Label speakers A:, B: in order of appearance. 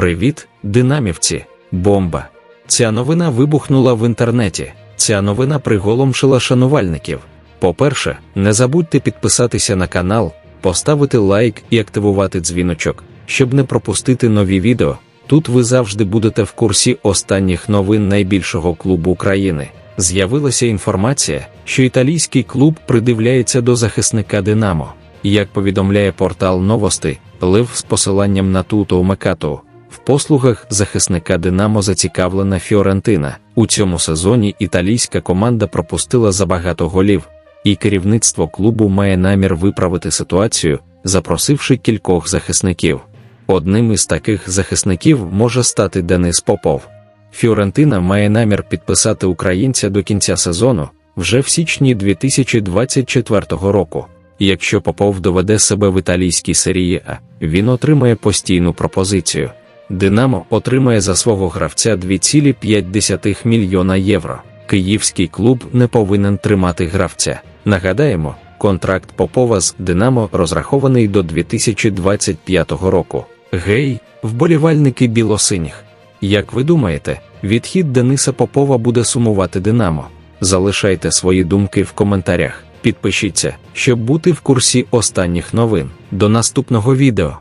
A: Привіт, динамівці, бомба. Ця новина вибухнула в інтернеті. Ця новина приголомшила шанувальників. По-перше, не забудьте підписатися на канал, поставити лайк і активувати дзвіночок, щоб не пропустити нові відео. Тут ви завжди будете в курсі останніх новин найбільшого клубу України. З'явилася інформація, що італійський клуб придивляється до захисника Динамо. Як повідомляє портал Новости, Лев з посиланням на Туто Мекату, в послугах захисника Динамо зацікавлена Фіорентина. У цьому сезоні італійська команда пропустила забагато голів, і керівництво клубу має намір виправити ситуацію, запросивши кількох захисників. Одним із таких захисників може стати Денис Попов. Фіорентина має намір підписати українця до кінця сезону вже в січні 2024 року. Якщо Попов доведе себе в італійській серії А, він отримає постійну пропозицію. Динамо отримає за свого гравця 2,5 мільйона євро. Київський клуб не повинен тримати гравця. Нагадаємо, контракт Попова з Динамо розрахований до 2025 року. Гей, вболівальники білосиніх. Як ви думаєте, відхід Дениса Попова буде сумувати Динамо? Залишайте свої думки в коментарях. Підпишіться, щоб бути в курсі останніх новин. До наступного відео.